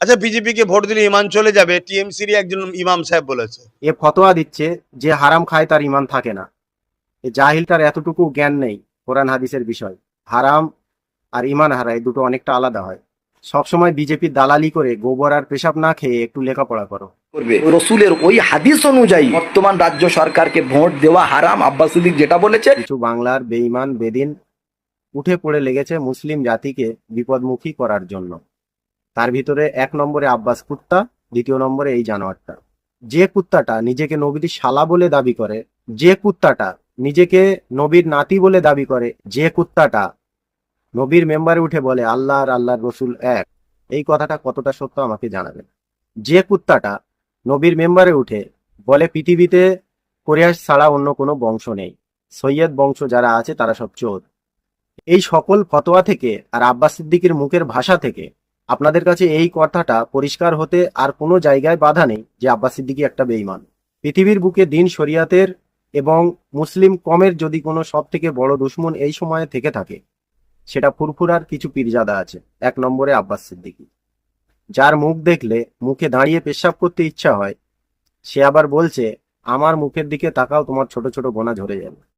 আচ্ছা বিজেপি কে ভোট দিলে ইমান চলে যাবে টিএমসির একজন ইমাম সাহেব বলেছে। এ ফতোয়া দিচ্ছে যে হারাম খায় তার ইমান থাকে না। এ জাহিল তার এতটুকু জ্ঞান নেই কোরআন হাদিসের বিষয়। হারাম আর ইমান হারা এই দুটো অনেকটা আলাদা হয়। সবসময় বিজেপির দালালি করে গোবর আর পেশাব না খেয়ে একটু লেখাপড়া করো। করবে। রসুলের ওই হাদিস অনুযায়ী বর্তমান রাজ্য সরকারকে ভোট দেওয়া হারাম আব্বাস সিদ্দিক যেটা বলেছে। কিছু বাংলার বেঈমান বেদিন উঠে পড়ে লেগেছে মুসলিম জাতিকে বিপদমুখী করার জন্য। তার ভিতরে এক নম্বরে আব্বাস কুত্তা, দ্বিতীয় নম্বরে এই জানোয়ারটা। যে কুত্তাটা নিজেকে নবীর শালা বলে দাবি করে, যে কুত্তাটা নিজেকে নবীর নাতি বলে দাবি করে, যে কুত্তাটা নবীর মেম্বারে উঠে বলে, আল্লাহ আর আল্লাহর রসুল এক। এই কথাটা কতটা সত্য আমাকে জানাবেন। যে কুত্তাটা নবীর মেম্বারে উঠে বলে, পৃথিবীতে কোরিয়াস ছাড়া অন্য কোনো বংশ নেই। সৈয়দ বংশ যারা আছে তারা সব চোর। এই সকল ফতোয়া থেকে আর আব্বাস সিদ্দিকের মুখের ভাষা থেকে আপনাদের কাছে এই কথাটা পরিষ্কার হতে আর কোনো জায়গায় বাধা নেই যে আব্বাস সিদ্দিকী একটা বেঈমান। পৃথিবীর বুকে দিন শরিয়াতের এবং মুসলিম কমের যদি কোনো সব থেকে বড় দুশ্মন এই সময়ে থেকে থাকে, সেটা ফুরফুরার কিছু পীরজাদা আছে, এক নম্বরে আব্বাস সিদ্দিকী। যার মুখ দেখলে মুখে দাঁড়িয়ে পেশাব করতে ইচ্ছা হয়, সে আবার বলছে, আমার মুখের দিকে তাকাও, তোমার ছোট ছোট গোনা ঝরে যাবে।